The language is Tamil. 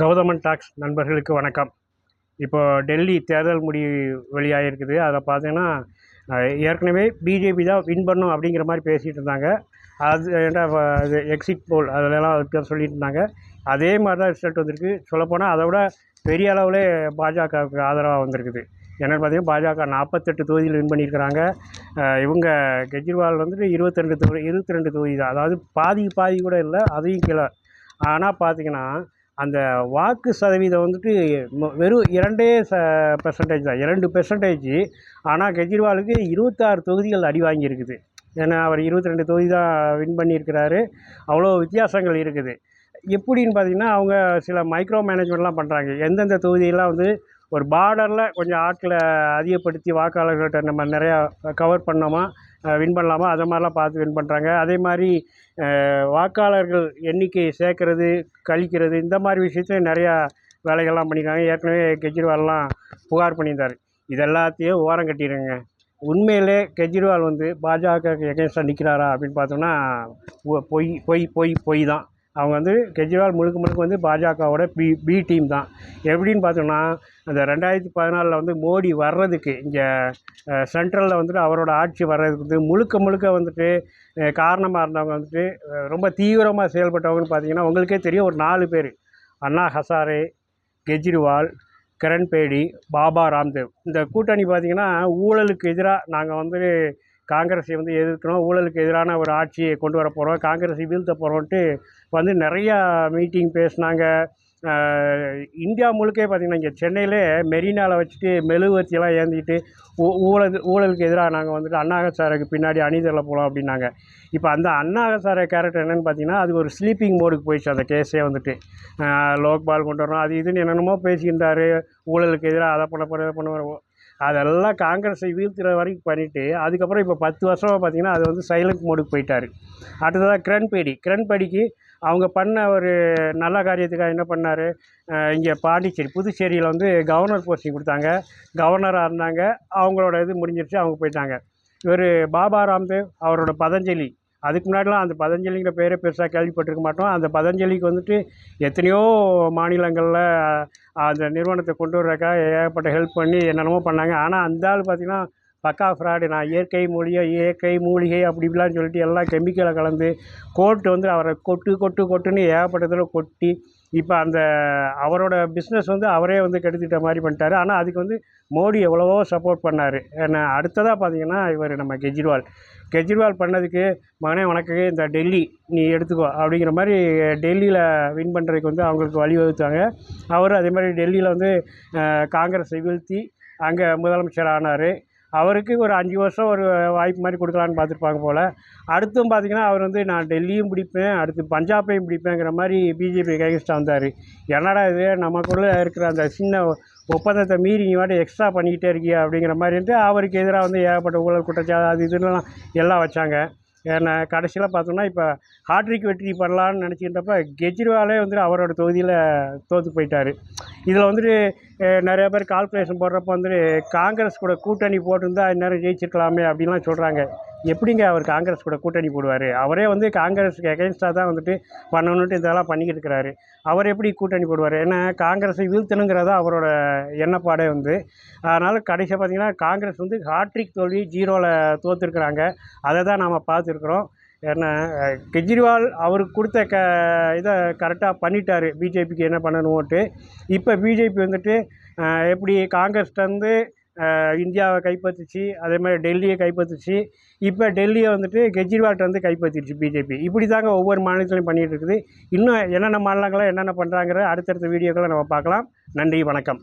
கௌதமன் டாக்ஸ் நண்பர்களுக்கு வணக்கம். இப்போ டெல்லி தேர்தல் முடிவு வெளியாகிருக்குது அதில் பார்த்தீங்கன்னா ஏற்கனவே பிஜேபி தான் வின் பண்ணும் அப்படிங்கிற மாதிரி பேசிகிட்டு இருந்தாங்க. அது என்ன இது எக்ஸிட் போல் அதிலலாம் அதுக்கு சொல்லிட்டு இருந்தாங்க. அதே மாதிரி தான் ரிசல்ட் வந்திருக்கு. சொல்லப்போனால் அதை விட பெரிய அளவில் பாஜகவுக்கு ஆதரவாக வந்திருக்குது. என்னென்னு பார்த்தீங்கன்னா பாஜக நாற்பத்தெட்டு தொகுதியில் வின் பண்ணியிருக்கிறாங்க. இவங்க கெஜ்ரிவால் வந்துட்டு இருபத்தி ரெண்டு தொகுதி இருபத்தி ரெண்டு தொகுதி தான். அதாவது பாதி பாதி கூட இல்லை அதையும் கீழே. ஆனால் பார்த்தீங்கன்னா அந்த வாக்கு சதவீதம் வந்துட்டு வெறும் இரண்டே ச பெர்சன்டேஜ் தான். இரண்டு பெர்சன்டேஜ் ஆனால் கெஜ்ரிவாலுக்கு இருபத்தாறு தொகுதிகள் அடி வாங்கியிருக்குது. ஏன்னா அவர் இருபத்தி ரெண்டு தொகுதி தான் வின் பண்ணியிருக்கிறாரு. அவ்வளோ வித்தியாசங்கள் இருக்குது. எப்படின்னு பார்த்தீங்கன்னா அவங்க சில மைக்ரோ மேனேஜ்மெண்ட்லாம் பண்ணுறாங்க எந்தெந்த தொகுதியெல்லாம் வந்து ஒரு பார்டரில் கொஞ்சம் ஆட்களை அதிகப்படுத்தி வாக்காளர்கள்ட்ட நம்ம நிறையா கவர் பண்ணோமா வின் பண்ணலாமா? அதை மாதிரிலாம் பார்த்து வின் பண்ணுறாங்க அதே மாதிரி வாக்காளர்கள் எண்ணிக்கை சேர்க்கறது கழிக்கிறது இந்த மாதிரி விஷயத்தையும் நிறையா வேலைகள்லாம் பண்ணியிருக்காங்க. ஏற்கனவே கெஜ்ரிவால்லாம் புகார் பண்ணியிருந்தார். இது எல்லாத்தையும் ஓரம் கட்டிடுங்க. உண்மையிலே கெஜ்ரிவால் வந்து பாஜக எகேன்ஸ்டாக நிற்கிறாரா அப்படின்னு பார்த்தோம்னா பொய் பொய் பொய் பொய் தான். அவங்க வந்து கெஜ்ரிவால் முழுக்க முழுக்க வந்து பாஜகவோட பி பி டீம் தான். எப்படின்னு பார்த்தோம்னா அந்த ரெண்டாயிரத்தி பதினாலில் வந்து மோடி வர்றதுக்கு இங்கே சென்ட்ரலில் வந்துட்டு அவரோட ஆட்சி வர்றதுக்கு வந்து முழுக்க முழுக்க வந்துட்டு காரணமாக இருந்தவங்க வந்துட்டு ரொம்ப தீவிரமாக செயல்பட்டவங்கன்னு பார்த்தீங்கன்னா உங்களுக்கே தெரியும் ஒரு நாலு பேர். அண்ணா ஹசாரே கெஜ்ரிவால் கிரண்பேடி பாபா ராம்தேவ். இந்த கூட்டணி பார்த்திங்கன்னா ஊழலுக்கு எதிராக நாங்கள் வந்து காங்கிரஸை வந்து எதிர்க்கிறோம் ஊழலுக்கு எதிரான ஒரு ஆட்சியை கொண்டு வர போகிறோம் காங்கிரஸை வீழ்த்த போகிறோன்ட்டு வந்து நிறையா மீட்டிங் பேசினாங்க. இந்தியா முழுக்கே பார்த்திங்கன்னா இங்கே சென்னையிலே மெரினாவில் வச்சுட்டு மெழுகுவர்த்தியெல்லாம் ஏந்திக்கிட்டு ஊ ஊழல் ஊழலுக்கு எதிராக நாங்கள் வந்துட்டு அண்ணாசாருக்கு பின்னாடி அணிதரில் போகலாம் அப்படின்னாங்க. இப்போ அந்த அண்ணாகசாரை கேரக்டர் என்னென்னு பார்த்தீங்கன்னா அது ஒரு ஸ்லீப்பிங் மோடுக்கு போயிடுச்சு அந்த கேஸே வந்துட்டு. லோக்பால் கொண்டு வரணும் அது இதுன்னு என்னென்னமோ பேசிக்கிட்டாரு ஊழலுக்கு எதிராக அதை பண்ண போகிற பண்ண அதெல்லாம் காங்கிரஸை வீழ்த்துற வரைக்கும் பண்ணிவிட்டு அதுக்கப்புறம் இப்போ பத்து வருஷமாக பார்த்தீங்கன்னா அது வந்து சைலண்ட் மோடுக்கு போயிட்டார். அடுத்ததாக கிரண்பேடி. கிரண்பேடிக்கு அவங்க பண்ண ஒரு நல்ல காரியத்துக்காக என்ன பண்ணார்? இங்கே பாண்டிச்சேரி புதுச்சேரியில் வந்து கவர்னர் போஸ்டிங் கொடுத்தாங்க. கவர்னராக இருந்தாங்க. அவங்களோட இது முடிஞ்சிருச்சு அவங்க போயிட்டாங்க. இவர் பாபா ராம்தேவ் அவரோட பதஞ்சலி. அதுக்கு முன்னாடிலாம் அந்த பதஞ்சலிங்கிற பேரே பெருசாக கேள்விப்பட்டிருக்க மாட்டோம். அந்த பதஞ்சலிக்கு வந்துட்டு எத்தனையோ மாநிலங்களில் அந்த நிறுவனத்தை கொண்டு வர்றதுக்காக ஏகப்பட்ட ஹெல்ப் பண்ணி என்னென்னமோ பண்ணாங்க. ஆனால் அந்த ஆள் பார்த்திங்கன்னா பக்கா ஃப்ராடு நான் இயற்கை மூலிகை இயற்கை மூலிகை அப்படி இப்படிலாம் சொல்லிட்டு எல்லாம் கெமிக்கலை கலந்து கோர்ட்டு வந்து அவரை கொட்டு கொட்டு கொட்டுன்னு ஏகப்பட்டதில் கொட்டி இப்போ அந்த அவரோட பிஸ்னஸ் வந்து அவரே வந்து கெடுத்துட்ட மாதிரி பண்ணிட்டாரு. ஆனால் அதுக்கு வந்து மோடி எவ்வளவோ சப்போர்ட் பண்ணார். ஏன்னா அடுத்ததாக பார்த்தீங்கன்னா இவர் நம்ம கெஜ்ரிவால். கெஜ்ரிவால் பண்ணதுக்கு மகனே உனக்கு இந்த டெல்லி நீ எடுத்துக்கோ அப்படிங்கிற மாதிரி டெல்லியில் வின் பண்ணுறதுக்கு வந்து அவங்களுக்கு வழிவகுத்தாங்க. அவர் அதே மாதிரி டெல்லியில் வந்து காங்கிரஸை வீழ்த்தி அங்கே முதலமைச்சர் ஆனார். அவருக்கு ஒரு அஞ்சு வருஷம் ஒரு வாய்ப்பு மாதிரி கொடுக்கலான்னு பார்த்துருப்பாங்க போல். அடுத்தும் பார்த்தீங்கன்னா அவர் வந்து நான் டெல்லியும் பிடிப்பேன் அடுத்து பஞ்சாபையும் பிடிப்பேங்கிற மாதிரி பிஜேபி கைகஸ்டாக வந்தார். என்னடா இது? நமக்குள்ளே இருக்கிற அந்த சின்ன ஒப்பந்தத்தை மீறி நீ வாட்டி எக்ஸ்ட்ரா பண்ணிக்கிட்டே இருக்கியா அப்படிங்கிற மாதிரி இருந்து அவருக்கு எதிராக வந்து ஏகப்பட்ட ஊழல் குற்றச்சாட்டு அது இதுலாம் எல்லாம் வச்சாங்க. ஏன்னா கடைசியில் பார்த்தோம்னா இப்போ ஹாட்ரிக் வெற்றி பண்ணலான்னு நினச்சிக்கிட்டப்ப கெஜ்ரிவாலே வந்துட்டு அவரோட தொகுதியில் தோற்று போயிட்டார். இதில் வந்துட்டு நிறையா நிறைய பேர் கால்குலேஷன் போடுறப்ப வந்துட்டு காங்கிரஸ் கூட கூட்டணி போட்டிருந்தா இந்நேரம் ஜெயிச்சிருக்கலாமே அப்படின்லாம் சொல்கிறாங்க எப்படிங்க அவர் காங்கிரஸ் கூட கூட்டணி போடுவார்? அவரே வந்து காங்கிரஸுக்கு எகென்ஸ்டாக தான் வந்துட்டு பண்ணணுன்ட்டு இதெல்லாம் பண்ணிக்கிட்டு இருக்கிறாரு. அவர் எப்படி கூட்டணி போடுவார்? ஏன்னா காங்கிரஸை வீழ்த்தணுங்கிறதா அவரோட எண்ணப்பாடே வந்து. அதனால் கடைசியாக பார்த்தீங்கன்னா காங்கிரஸ் வந்து ஹாட்ரிக் தோல்வி ஜீரோவில் தோற்றுருக்குறாங்க அதை தான் நாம் பார்த்துருக்குறோம். ஏன்னா கெஜ்ரிவால் அவருக்கு கொடுத்த க இதை கரெக்டாக பண்ணிட்டார். பிஜேபிக்கு என்ன பண்ணணும்ட்டு இப்போ பிஜேபி வந்துட்டு எப்படி எப்படி காங்கிரஸ்லேருந்து இந்தியாவை கைப்பற்றிச்சு. அதே மாதிரி டெல்லியை கைப்பற்றிச்சு. இப்போ டெல்லியை வந்துட்டு கெஜ்ரிவால்கிட்ட வந்து கைப்பற்றிடுச்சு பிஜேபி. இப்படி தாங்க ஒவ்வொரு மாநிலத்திலையும் பண்ணிகிட்டு இருக்குது. இன்னும் என்னென்ன மாநிலங்களில் என்னென்ன பண்ணுறாங்கிற அடுத்தடுத்த வீடியோக்களை நம்ம பார்க்கலாம். நன்றி வணக்கம்.